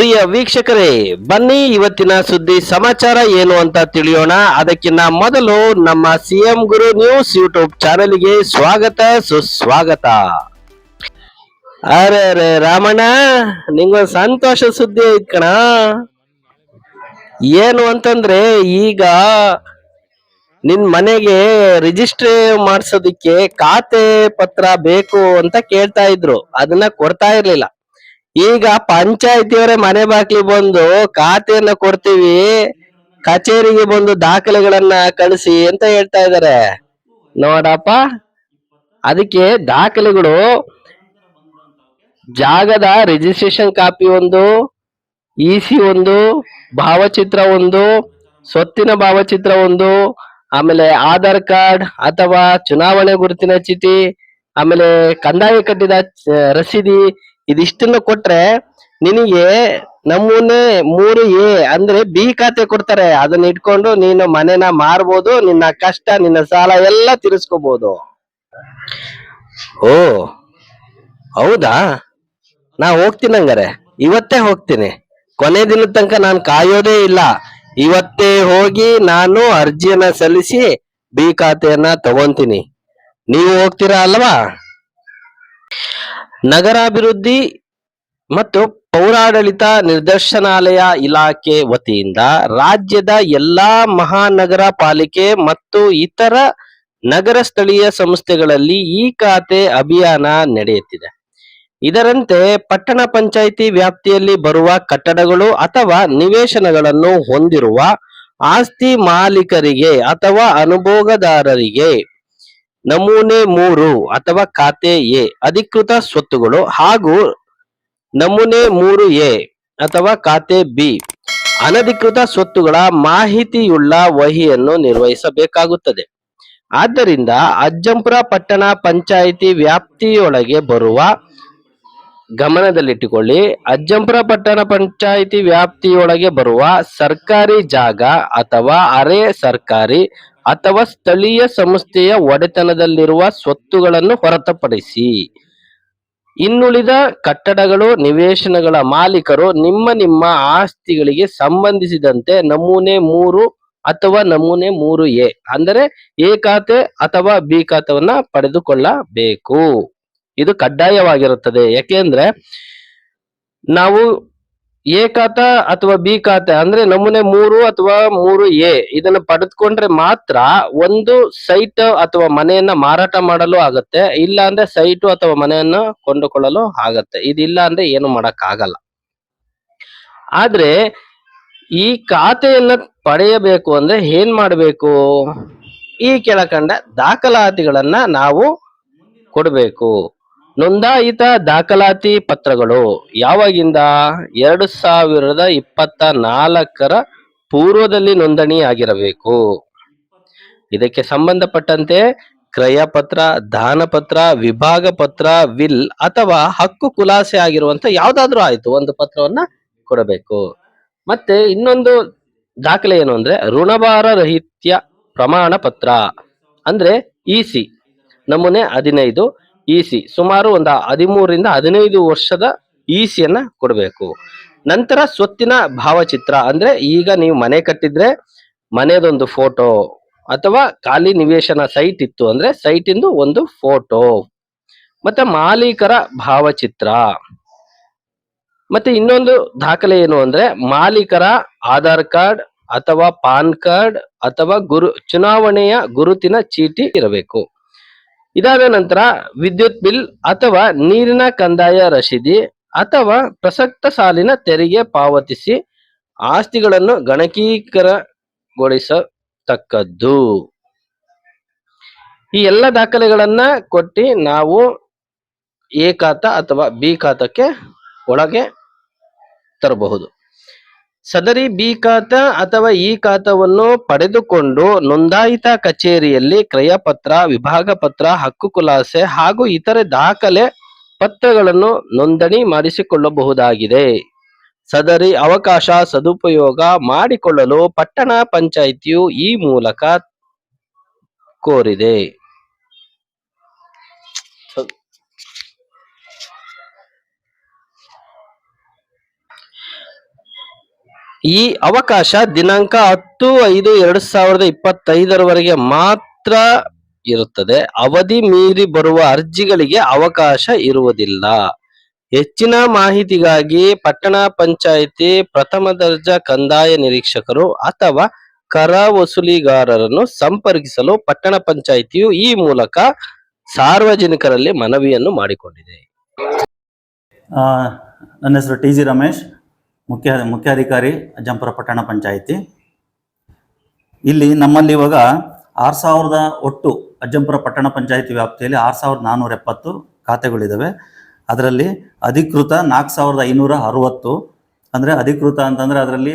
ಪ್ರಿಯ ವೀಕ್ಷಕರೇ, ಬನ್ನಿ ಇವತ್ತಿನ ಸುದ್ದಿ ಸಮಾಚಾರ ಏನು ಅಂತ ತಿಳಿಯೋಣ. ಅದಕ್ಕಿಂತ ಮೊದಲು ನಮ್ಮ ಸಿಎಂ ಗುರು ನ್ಯೂಸ್ ಯೂಟ್ಯೂಬ್ ಚಾನೆಲ್ಗೆ ಸ್ವಾಗತ, ಸುಸ್ವಾಗತ. ಅರೆ ಅರೆ, ರಾಮಣ್ಣ, ನಿಂಗೊಂದು ಸಂತೋಷ ಸುದ್ದಿ ಐತ್ ಕಣ. ಏನು ಅಂತಂದ್ರೆ, ಈಗ ನಿನ್ ಮನೆಗೆ ರಿಜಿಸ್ಟರ್ ಮಾಡಿಸೋದಿಕ್ಕೆ ಖಾತೆ ಪತ್ರ ಬೇಕು ಅಂತ ಕೇಳ್ತಾ ಇದ್ರು. ಅದನ್ನ ಕೊಡ್ತಾ ಇರ್ಲಿಲ್ಲ. ಈಗ ಪಂಚಾಯತಿಯವರೇ ಮನೆ ಬಾಕ್ಲಿ ಬಂದು ಖಾತೆಯನ್ನ ಕೊಡ್ತೀವಿ, ಕಚೇರಿಗೆ ಬಂದು ದಾಖಲೆಗಳನ್ನ ಕಳಿಸಿ ಅಂತ ಹೇಳ್ತಾ ಇದಾರೆ ನೋಡಪ್ಪ, ಅದಕ್ಕೆ ದಾಖಲೆಗಳು, ಜಾಗದ ರಿಜಿಸ್ಟ್ರೇಷನ್ ಕಾಪಿ ಒಂದು ಇ ಸಿ ಒಂದು, ಭಾವಚಿತ್ರ ಒಂದು, ಸ್ವತ್ತಿನ ಭಾವಚಿತ್ರ ಒಂದು, ಆಮೇಲೆ ಆಧಾರ್ ಕಾರ್ಡ್ ಅಥವಾ ಚುನಾವಣೆ ಗುರುತಿನ ಚೀಟಿ, ಆಮೇಲೆ ಕಂದಾಯ ಕಟ್ಟಿದ ರಸೀದಿ ಇದಿಷ್ಟನ್ನ ಕೊಟ್ರೆ ನಿನಗೆ ನಮೂನೆ ಮೂರು ಎ ಅಂದ್ರೆ ಬಿ ಖಾತೆ ಕೊಡ್ತಾರೆ. ಅದನ್ನ ಇಟ್ಕೊಂಡು ನೀನು ಮನೆನ ಮಾರ್ಬೋದು, ನಿನ್ನ ಕಷ್ಟ, ನಿನ್ನ ಸಾಲ ಎಲ್ಲ ತೀರಿಸ್ಕೋಬಹುದು ಓ, ಹೌದಾ? ನಾ ಹೋಗ್ತೀನಿ ಹಂಗಾರೆ. ಇವತ್ತೇ ಹೋಗ್ತೀನಿ. ಕೊನೆ ದಿನದ ತನಕ ನಾನು ಕಾಯೋದೇ ಇಲ್ಲ. ಇವತ್ತೇ ಹೋಗಿ ನಾನು ಅರ್ಜಿಯನ್ನ ಸಲ್ಲಿಸಿ ಬಿ ಖಾತೆಯನ್ನ ತಗೊಂತೀನಿ. ನೀವು ಹೋಗ್ತೀರಾ ಅಲ್ವಾ? ನಗರಾಭಿವೃದ್ಧಿ ಮತ್ತು ಪೌರಾಡಳಿತ ನಿರ್ದೇಶನಾಲಯ ಇಲಾಖೆ ವತಿಯಿಂದ ರಾಜ್ಯದ ಎಲ್ಲಾ ಮಹಾನಗರ ಪಾಲಿಕೆ ಮತ್ತು ಇತರ ನಗರ ಸ್ಥಳೀಯ ಸಂಸ್ಥೆಗಳಲ್ಲಿ ಈ ಖಾತೆ ಅಭಿಯಾನ ನಡೆಯುತ್ತಿದೆ. ಇದರಂತೆ ಪಟ್ಟಣ ಪಂಚಾಯಿತಿ ವ್ಯಾಪ್ತಿಯಲ್ಲಿ ಬರುವ ಕಟ್ಟಡಗಳು ಅಥವಾ ನಿವೇಶನಗಳನ್ನು ಹೊಂದಿರುವ ಆಸ್ತಿ ಮಾಲೀಕರಿಗೆ ಅಥವಾ ಅನುಭೋಗದಾರರಿಗೆ ನಮೂನೆ ಮೂರು ಅಥವಾ ಖಾತೆ ಎ, ಅಧಿಕೃತ ಸ್ವತ್ತುಗಳು ಹಾಗೂ ನಮೂನೆ ಮೂರು ಎ ಅಥವಾ ಖಾತೆ ಬಿ, ಅನಧಿಕೃತ ಸ್ವತ್ತುಗಳ ಮಾಹಿತಿಯುಳ್ಳ ವಹಿಯನ್ನು ನಿರ್ವಹಿಸಬೇಕಾಗುತ್ತದೆ. ಆದ್ದರಿಂದ ಅಜ್ಜಂಪುರ ಪಟ್ಟಣ ಪಂಚಾಯಿತಿ ವ್ಯಾಪ್ತಿಯೊಳಗೆ ಬರುವ ಗಮನದಲ್ಲಿಟ್ಟುಕೊಳ್ಳಿ. ಅಜ್ಜಂಪುರ ಪಟ್ಟಣ ಪಂಚಾಯಿತಿ ವ್ಯಾಪ್ತಿಯೊಳಗೆ ಬರುವ ಸರ್ಕಾರಿ ಜಾಗ ಅಥವಾ ಅರೆ ಸರ್ಕಾರಿ ಅಥವಾ ಸ್ಥಳೀಯ ಸಂಸ್ಥೆಯ ಒಡೆತನದಲ್ಲಿರುವ ಸ್ವತ್ತುಗಳನ್ನು ಹೊರತುಪಡಿಸಿ. ಇನ್ನುಳಿದ ಕಟ್ಟಡಗಳು, ನಿವೇಶನಗಳ ಮಾಲೀಕರು ನಿಮ್ಮ ನಿಮ್ಮ ಆಸ್ತಿಗಳಿಗೆ ಸಂಬಂಧಿಸಿದಂತೆ ನಮೂನೆ ಮೂರು ಅಥವಾ ನಮೂನೆ ಮೂರು ಎ, ಅಂದರೆ ಎ ಖಾತೆ ಅಥವಾ ಬಿ ಖಾತೆವನ್ನ ಪಡೆದುಕೊಳ್ಳಬೇಕು. ಇದು ಕಡ್ಡಾಯವಾಗಿರುತ್ತದೆ. ಯಾಕೆಂದ್ರೆ ನಾವು ಎ ಖಾತ ಅಥವಾ ಬಿ ಖಾತೆ ಅಂದ್ರೆ ನಮೂನೆ ಮೂರು ಅಥವಾ ಮೂರು ಎ ಇದನ್ನ ಪಡೆದುಕೊಂಡ್ರೆ ಮಾತ್ರ ಒಂದು ಸೈಟ್ ಅಥವಾ ಮನೆಯನ್ನ ಮಾರಾಟ ಮಾಡಲು ಆಗತ್ತೆ ಇಲ್ಲ ಅಂದ್ರೆ ಸೈಟು ಅಥವಾ ಮನೆಯನ್ನ ಕೊಂಡುಕೊಳ್ಳಲು ಆಗತ್ತೆ. ಇದಿಲ್ಲ ಅಂದ್ರೆ ಏನು ಮಾಡಕ್ ಆಗಲ್ಲ ಆದ್ರೆ ಈ ಖಾತೆಯನ್ನ ಪಡೆಯಬೇಕು ಅಂದ್ರೆ ಏನ್ ಮಾಡಬೇಕು? ಈ ಕೆಳಕಂಡ ದಾಖಲಾತಿಗಳನ್ನ ನಾವು ಕೊಡಬೇಕು. ನೋಂದಾಯಿತ ದಾಖಲಾತಿ ಪತ್ರಗಳು ಯಾವಾಗಿಂದ ಎರಡು ಸಾವಿರದ ಇಪ್ಪತ್ತ ನಾಲ್ಕರ ಪೂರ್ವದಲ್ಲಿ ನೋಂದಣಿಯಾಗಿರಬೇಕು. ಇದಕ್ಕೆ ಸಂಬಂಧಪಟ್ಟಂತೆ ಕ್ರಯ ಪತ್ರ ದಾನ ಪತ್ರ ವಿಭಾಗ ಪತ್ರ, ವಿಲ್ ಅಥವಾ ಹಕ್ಕು ಖುಲಾಸೆ ಆಗಿರುವಂತ ಯಾವ್ದಾದ್ರೂ ಆಯ್ತು, ಒಂದು ಪತ್ರವನ್ನ ಕೊಡಬೇಕು. ಮತ್ತೆ ಇನ್ನೊಂದು ದಾಖಲೆ ಏನು ಅಂದ್ರೆ ಋಣಭಾರ ರಹಿತ್ಯ ಪ್ರಮಾಣ ಪತ್ರ ಅಂದ್ರೆ ಸಿ, ನಮೂನೆ ಹದಿನೈದು ಇಸಿ ಸುಮಾರು ಒಂದು ಹದಿಮೂರರಿಂದ ಹದಿನೈದು ವರ್ಷದ ಇಸಿಯನ್ನ ಕೊಡಬೇಕು. ನಂತರ ಸ್ವತ್ತಿನ ಭಾವಚಿತ್ರ, ಅಂದ್ರೆ ಈಗ ನೀವು ಮನೆ ಕಟ್ಟಿದ್ರೆ ಮನೆದೊಂದು ಫೋಟೋ ಅಥವಾ ಖಾಲಿ ನಿವೇಶನ ಸೈಟ್ ಇತ್ತು ಅಂದ್ರೆ ಸೈಟ್ ಇಂದು ಒಂದು ಫೋಟೋ. ಮತ್ತೆ ಮಾಲೀಕರ ಭಾವಚಿತ್ರ. ಮತ್ತೆ ಇನ್ನೊಂದು ದಾಖಲೆ ಏನು ಅಂದ್ರೆ ಮಾಲೀಕರ ಆಧಾರ್ ಕಾರ್ಡ್ ಅಥವಾ ಪಾನ್ ಕಾರ್ಡ್ ಅಥವಾ ಗುರು, ಚುನಾವಣೆಯ ಗುರುತಿನ ಚೀಟಿ ಇರಬೇಕು. ಇದಾದ ನಂತರ ವಿದ್ಯುತ್ ಬಿಲ್ ಅಥವಾ ನೀರಿನ ಕಂದಾಯ ರಶೀದಿ ಅಥವಾ ಪ್ರಸಕ್ತ ಸಾಲಿನ ತೆರಿಗೆ ಪಾವತಿಸಿ ಆಸ್ತಿಗಳನ್ನು ಗಣಕೀಕರಗೊಳಿಸತಕ್ಕದ್ದು. ಈ ಎಲ್ಲ ದಾಖಲೆಗಳನ್ನ ಕೊಟ್ಟಿ ನಾವು ಎ ಖಾತ ಅಥವಾ ಬಿ ಖಾತಕ್ಕೆ ಒಳಗೆ ತರಬಹುದು. ಸದರಿ ಬಿ ಖಾತ ಅಥವಾ ಇ ಖಾತವನ್ನು ಪಡೆದುಕೊಂಡು ನೋಂದಾಯಿತ ಕಚೇರಿಯಲ್ಲಿ ಕ್ರಯಪತ್ರ, ವಿಭಾಗ ಪತ್ರ, ಹಕ್ಕು ಖುಲಾಸೆ ಹಾಗೂ ಇತರೆ ದಾಖಲೆ ಪತ್ರಗಳನ್ನು ನೋಂದಣಿ ಮಾಡಿಸಿಕೊಳ್ಳಬಹುದಾಗಿದೆ. ಸದರಿ ಅವಕಾಶ ಸದುಪಯೋಗ ಮಾಡಿಕೊಳ್ಳಲು ಪಟ್ಟಣ ಪಂಚಾಯಿತಿಯು ಈ ಮೂಲಕ ಕೋರಿದೆ. ಈ ಅವಕಾಶ ದಿನಾಂಕ ಹತ್ತು ಐದು ಎರಡು ಸಾವಿರದ ಇಪ್ಪತ್ತೈದರವರೆಗೆ ಮಾತ್ರ ಇರುತ್ತದೆ. ಅವಧಿ ಮೀರಿ ಬರುವ ಅರ್ಜಿಗಳಿಗೆ ಅವಕಾಶ ಇರುವುದಿಲ್ಲ. ಹೆಚ್ಚಿನ ಮಾಹಿತಿಗಾಗಿ ಪಟ್ಟಣ ಪಂಚಾಯಿತಿ ಪ್ರಥಮ ದರ್ಜಾ ಕಂದಾಯ ನಿರೀಕ್ಷಕರು ಅಥವಾ ಕರ ವಸೂಲಿಗಾರರನ್ನು ಸಂಪರ್ಕಿಸಲು ಪಟ್ಟಣ ಪಂಚಾಯಿತಿಯು ಈ ಮೂಲಕ ಸಾರ್ವಜನಿಕರಲ್ಲಿ ಮನವಿಯನ್ನು ಮಾಡಿಕೊಂಡಿದೆ. ನನ್ನ ಹೆಸರು ಟಿ ರಮೇಶ್. ಮುಖ್ಯ ಮುಖ್ಯಾಧಿಕಾರಿ ಅಜ್ಜಂಪುರ ಪಟ್ಟಣ ಪಂಚಾಯಿತಿ. ಇಲ್ಲಿ ನಮ್ಮಲ್ಲಿ ಇವಾಗ ಆರು ಸಾವಿರದ ಒಟ್ಟು ಅಜ್ಜಂಪುರ ಪಟ್ಟಣ ಪಂಚಾಯಿತಿ ವ್ಯಾಪ್ತಿಯಲ್ಲಿ ಆರು ಸಾವಿರದ ನಾನ್ನೂರ ಎಪ್ಪತ್ತು ಖಾತೆಗಳಿದ್ದಾವೆ ಅದರಲ್ಲಿ ಅಧಿಕೃತ ನಾಲ್ಕು ಸಾವಿರದ ಐನೂರ ಅರುವತ್ತು, ಅಂದರೆ ಅಧಿಕೃತ ಅಂತಂದರೆ ಅದರಲ್ಲಿ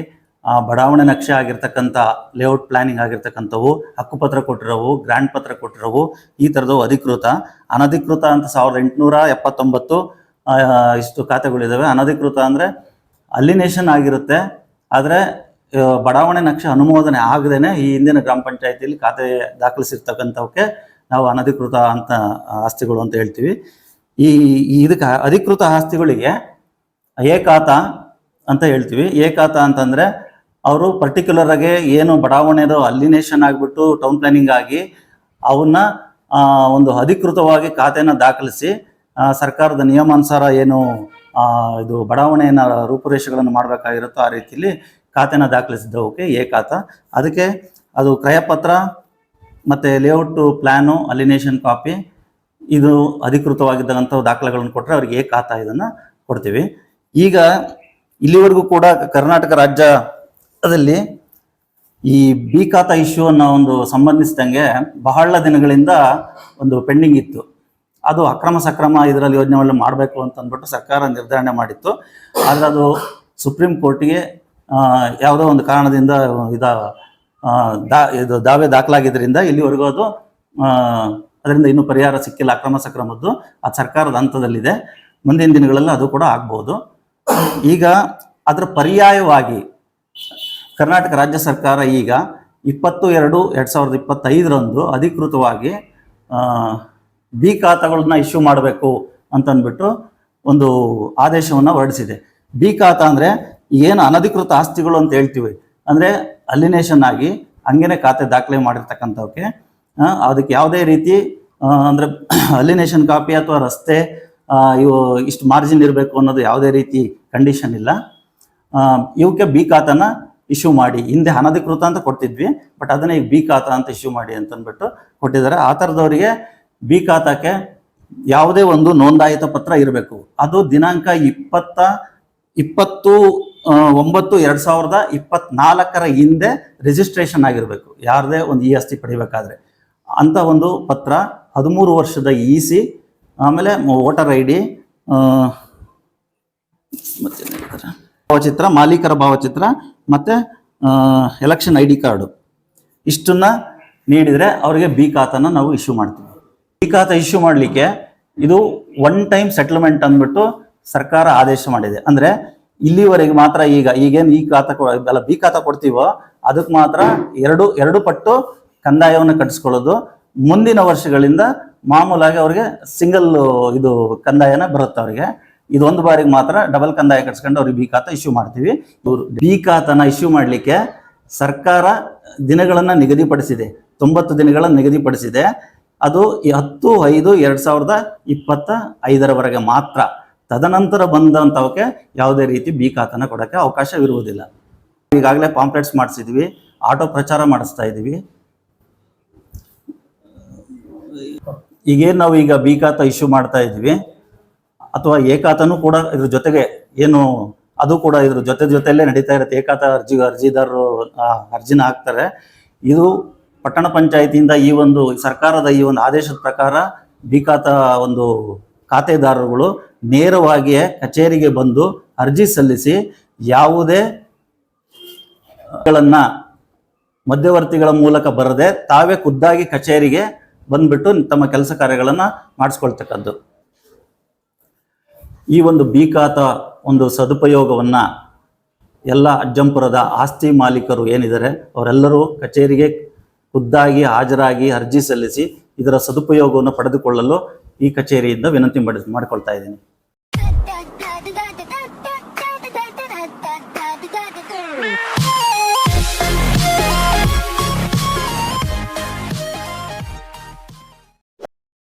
ಬಡಾವಣೆ ನಕ್ಷೆ ಆಗಿರ್ತಕ್ಕಂಥ ಲೇಔಟ್ ಪ್ಲಾನಿಂಗ್ ಆಗಿರ್ತಕ್ಕಂಥವು, ಹಕ್ಕುಪತ್ರ ಕೊಟ್ಟಿರೋವು ಗ್ರ್ಯಾಂಡ್ ಪತ್ರ ಕೊಟ್ಟಿರೋವು, ಈ ಥರದವು ಅಧಿಕೃತ. ಅನಧಿಕೃತ ಅಂತ ಸಾವಿರದ ಎಂಟುನೂರ ಎಪ್ಪತ್ತೊಂಬತ್ತು ಇಷ್ಟು ಖಾತೆಗಳಿದ್ದಾವೆ ಅನಧಿಕೃತ ಅಂದರೆ ಅಲಿನೇಷನ್ ಆಗಿರುತ್ತೆ. ಆದರೆ ಬಡಾವಣೆ ನಕ್ಷೆ ಅನುಮೋದನೆ ಆಗದೇನೆ ಈ ಹಿಂದಿನ ಗ್ರಾಮ ಪಂಚಾಯತಿಯಲ್ಲಿ ಖಾತೆ ದಾಖಲಿಸಿರ್ತಕ್ಕಂಥವಕ್ಕೆ ನಾವು ಅನಧಿಕೃತ ಅಂತ ಆಸ್ತಿಗಳು ಅಂತ ಹೇಳ್ತೀವಿ. ಈ ಇದಕ್ಕೆ ಅಧಿಕೃತ ಆಸ್ತಿಗಳಿಗೆ ಏಕಾತ ಅಂತ ಹೇಳ್ತೀವಿ. ಏಕಾತ ಅಂತಂದರೆ, ಅವರು ಪರ್ಟಿಕ್ಯುಲರ್ ಆಗಿ ಏನು ಬಡಾವಣೆದು ಅಲಿನೇಷನ್ ಆಗಿಬಿಟ್ಟು ಟೌನ್ ಪ್ಲಾನಿಂಗ್ ಆಗಿ ಅವನ್ನ ಒಂದು ಅಧಿಕೃತವಾಗಿ ಖಾತೆನ ದಾಖಲಿಸಿ ಸರ್ಕಾರದ ನಿಯಮಾನುಸಾರ ಏನು ಇದು ಬಡಾವಣೆಯನ್ನು ರೂಪುರೇಷೆಗಳನ್ನು ಮಾಡಬೇಕಾಗಿರುತ್ತೋ ಆ ರೀತಿಯಲ್ಲಿ ಖಾತೆನ ದಾಖಲಿಸಿದ್ದವಕ್ಕೆ ಏಕಾತ. ಅದಕ್ಕೆ ಅದು ಕ್ರಯಪತ್ರ ಮತ್ತು ಲೇಔಟ್ ಪ್ಲ್ಯಾನು ಅಲಿನೇಷನ್ ಕಾಪಿ, ಇದು ಅಧಿಕೃತವಾಗಿದ್ದಂಥ ದಾಖಲೆಗಳನ್ನು ಕೊಟ್ಟರೆ ಅವ್ರಿಗೆ ಏಕಾತ ಇದನ್ನು ಕೊಡ್ತೀವಿ. ಈಗ ಇಲ್ಲಿವರೆಗೂ ಕೂಡ ಕರ್ನಾಟಕ ರಾಜ್ಯದಲ್ಲಿ ಈ ಬಿ ಖಾತ ಇಶ್ಯೂ ಅನ್ನೋ ಒಂದು ಸಂಬಂಧಿಸಿದಂಗೆ ಬಹಳ ದಿನಗಳಿಂದ ಒಂದು ಪೆಂಡಿಂಗ್ ಇತ್ತು. ಅದು ಅಕ್ರಮ ಸಕ್ರಮ ಇದರಲ್ಲಿ ಯೋಜನೆಗಳನ್ನು ಮಾಡಬೇಕು ಅಂತ ಅಂದ್ಬಿಟ್ಟು ಸರ್ಕಾರ ನಿರ್ಧಾರಣೆ ಮಾಡಿತ್ತು. ಆದರೆ ಅದು ಸುಪ್ರೀಂ ಕೋರ್ಟಿಗೆ ಯಾವುದೋ ಒಂದು ಕಾರಣದಿಂದ ಇದ ಇದು ದಾವೆ ದಾಖಲಾಗಿದ್ದರಿಂದ ಇಲ್ಲಿವರೆಗೂ ಅದು ಅದರಿಂದ ಇನ್ನೂ ಪರಿಹಾರ ಸಿಕ್ಕಿಲ್ಲ, ಅಕ್ರಮ ಸಕ್ರಮದ್ದು. ಅದು ಸರ್ಕಾರದ ಹಂತದಲ್ಲಿದೆ. ಮುಂದಿನ ದಿನಗಳಲ್ಲಿ ಅದು ಕೂಡ ಆಗ್ಬೋದು. ಈಗ ಅದರ ಪರ್ಯಾಯವಾಗಿ ಕರ್ನಾಟಕ ರಾಜ್ಯ ಸರ್ಕಾರ ಈಗ ಇಪ್ಪತ್ತು ಎರಡು ಎರಡು ಸಾವಿರದ ಇಪ್ಪತ್ತೈದರಂದು ಅಧಿಕೃತವಾಗಿ ಬಿ ಖಾತಾಗಳನ್ನ ಇಶ್ಯೂ ಮಾಡಬೇಕು ಅಂತಂದ್ಬಿಟ್ಟು ಒಂದು ಆದೇಶವನ್ನು ಹೊರಡಿಸಿದೆ. ಬಿ ಖಾತಾ ಅಂದರೆ ಏನು ಅನಧಿಕೃತ ಆಸ್ತಿಗಳು ಅಂತ ಹೇಳ್ತೀವಿ. ಅಂದರೆ ಅಲಿನೇಷನ್ ಆಗಿ ಹಂಗೇನೆ ಖಾತೆ ದಾಖಲೆ ಮಾಡಿರ್ತಕ್ಕಂಥವಕ್ಕೆ ಅದಕ್ಕೆ ಯಾವುದೇ ರೀತಿ ಅಂದರೆ ಅಲಿನೇಷನ್ ಕಾಪಿ ಅಥವಾ ರಸ್ತೆ ಇವು ಇಷ್ಟು ಮಾರ್ಜಿನ್ ಇರಬೇಕು ಅನ್ನೋದು ಯಾವುದೇ ರೀತಿ ಕಂಡೀಷನ್ ಇಲ್ಲ. ಇವಕ್ಕೆ ಬಿ ಖಾತಾನ ಇಶ್ಯೂ ಮಾಡಿ. ಹಿಂದೆ ಅನಧಿಕೃತ ಅಂತ ಕೊಡ್ತಿದ್ವಿ, ಬಟ್ ಅದನ್ನ ಈಗ ಬಿ ಖಾತಾ ಅಂತ ಇಶ್ಯೂ ಮಾಡಿ ಅಂತ ಅಂದ್ಬಿಟ್ಟು ಕೊಟ್ಟಿದ್ದಾರೆ. ಆ ಥರದವರಿಗೆ ಬಿ ಖಾತಾಕ್ಕೆ ಯಾವುದೇ ಒಂದು ನೋಂದಾಯಿತ ಪತ್ರ ಇರಬೇಕು. ಅದು ದಿನಾಂಕ ಇಪ್ಪತ್ತ, ಇಪ್ಪತ್ತು ಒಂಬತ್ತು, ಎರಡು ಸಾವಿರದ ಇಪ್ಪತ್ನಾಲ್ಕರ ಹಿಂದೆ ರಿಜಿಸ್ಟ್ರೇಷನ್ ಆಗಿರಬೇಕು. ಯಾರದೇ ಒಂದು ಇ ಎಸ್ ಟಿ ಪಡಿಬೇಕಾದ್ರೆ. ಅಂತ ಒಂದು ಪತ್ರ ಹದಿಮೂರು ವರ್ಷದ ಇ ಸಿ, ಆಮೇಲೆ ವೋಟರ್ ಐ ಡಿ ಭಾವಚಿತ್ರ, ಮಾಲೀಕರ ಭಾವಚಿತ್ರ, ಮತ್ತೆ ಎಲೆಕ್ಷನ್ ಐ ಡಿ ಕಾರ್ಡು. ಇಷ್ಟನ್ನ ನೀಡಿದರೆ ಅವರಿಗೆ ಬಿ ಖಾತನ ನಾವು ಇಶ್ಯೂ ಮಾಡ್ತೀವಿ. ಬಿ ಖಾತಾ ಇಶ್ಯೂ ಮಾಡಲಿಕ್ಕೆ ಇದು ಒನ್ ಟೈಮ್ ಸೆಟಲ್ಮೆಂಟ್ ಅಂದ್ಬಿಟ್ಟು ಸರ್ಕಾರ ಆದೇಶ ಮಾಡಿದೆ. ಅಂದ್ರೆ ಇಲ್ಲಿವರೆಗೆ ಮಾತ್ರ ಈಗ ಈಗೇನು ಈ ಖಾತಾ ಅಲ್ಲ ಬಿ ಖಾತಾ ಕೊಡ್ತೀವೋ ಅದಕ್ಕೆ ಮಾತ್ರ ಎರಡು ಎರಡು ಪಟ್ಟು ಕಂದಾಯವನ್ನು ಕಟ್ಟಿಸ್ಕೊಳ್ಳೋದು. ಮುಂದಿನ ವರ್ಷಗಳಿಂದ ಮಾಮೂಲಾಗಿ ಅವ್ರಿಗೆ ಸಿಂಗಲ್ ಇದು ಕಂದಾಯನ ಬರುತ್ತೆ ಅವರಿಗೆ. ಇದೊಂದು ಬಾರಿಗೆ ಮಾತ್ರ ಡಬಲ್ ಕಂದಾಯ ಕಟ್ಸ್ಕೊಂಡು ಅವ್ರಿಗೆ ಬಿ ಖಾತಾ ಇಶ್ಯೂ ಮಾಡ್ತೀವಿ. ಇವರು ಬಿ ಖಾತಾನ ಇಶ್ಯೂ ಮಾಡಲಿಕ್ಕೆ ಸರ್ಕಾರ ದಿನಗಳನ್ನು ನಿಗದಿಪಡಿಸಿದೆ. ತೊಂಬತ್ತು ದಿನಗಳನ್ನು ನಿಗದಿಪಡಿಸಿದೆ. ಅದು ಹತ್ತು, ಐದು, ಎರಡು ಸಾವಿರದ ಇಪ್ಪತ್ತ ಐದರವರೆಗೆ ಮಾತ್ರ. ತದನಂತರ ಬಂದಂಥವಕ್ಕೆ ಯಾವುದೇ ರೀತಿ ಬಿ ಖಾತನ ಕೊಡೋಕ್ಕೆ ಅವಕಾಶವಿರುವುದಿಲ್ಲ. ಈಗಾಗಲೇ ಪಾಂಪ್ಲೆಟ್ಸ್ ಮಾಡಿಸಿದ್ವಿ ಆಟೋ ಪ್ರಚಾರ ಮಾಡಿಸ್ತಾ ಇದ್ದೀವಿ ಈಗೇನು ನಾವು ಈಗ ಬಿ ಖಾತ ಇಶ್ಯೂ ಮಾಡ್ತಾ ಇದ್ವಿ. ಅಥವಾ ಏಕಾತನೂ ಕೂಡ ಇದ್ರ ಜೊತೆಗೆ ಏನು, ಅದು ಕೂಡ ಇದ್ರ ಜೊತೆ ಜೊತೆಯಲ್ಲೇ ನಡೀತಾ ಇರುತ್ತೆ. ಏಕಾತ ಅರ್ಜಿ, ಅರ್ಜಿದಾರರು ಅರ್ಜಿನ ಹಾಕ್ತಾರೆ. ಇದು ಪಟ್ಟಣ ಪಂಚಾಯತಿಯಿಂದ ಈ ಒಂದು ಸರ್ಕಾರದ ಈ ಒಂದು ಆದೇಶದ ಪ್ರಕಾರ ಬಿ ಖಾತಾ ಒಂದು ಖಾತೆದಾರರುಗಳು ನೇರವಾಗಿಯೇ ಕಚೇರಿಗೆ ಬಂದು ಅರ್ಜಿ ಸಲ್ಲಿಸಿ ಯಾವುದೇ ಗಳನ್ನ ಮಧ್ಯವರ್ತಿಗಳ ಮೂಲಕ ಬರದೆ ತಾವೇ ಖುದ್ದಾಗಿ ಕಚೇರಿಗೆ ಬಂದ್ಬಿಟ್ಟು ತಮ್ಮ ಕೆಲಸ ಕಾರ್ಯಗಳನ್ನು ಮಾಡಿಸ್ಕೊಳ್ತಕ್ಕದ್ದು. ಈ ಒಂದು ಬಿ ಒಂದು ಸದುಪಯೋಗವನ್ನ ಎಲ್ಲ ಅಜ್ಜಂಪುರದ ಆಸ್ತಿ ಮಾಲೀಕರು ಏನಿದ್ದಾರೆ, ಅವರೆಲ್ಲರೂ ಕಚೇರಿಗೆ ಖುದ್ದಾಗಿ ಹಾಜರಾಗಿ ಅರ್ಜಿ ಸಲ್ಲಿಸಿ ಇದರ ಸದುಪಯೋಗವನ್ನು ಪಡೆದುಕೊಳ್ಳಲು ಈ ಕಚೇರಿಯಿಂದ ವಿನಂತಿ ಮಾಡಿ ಮಾಡಿಕೊಳ್ತಾ ಇದ್ದೀನಿ.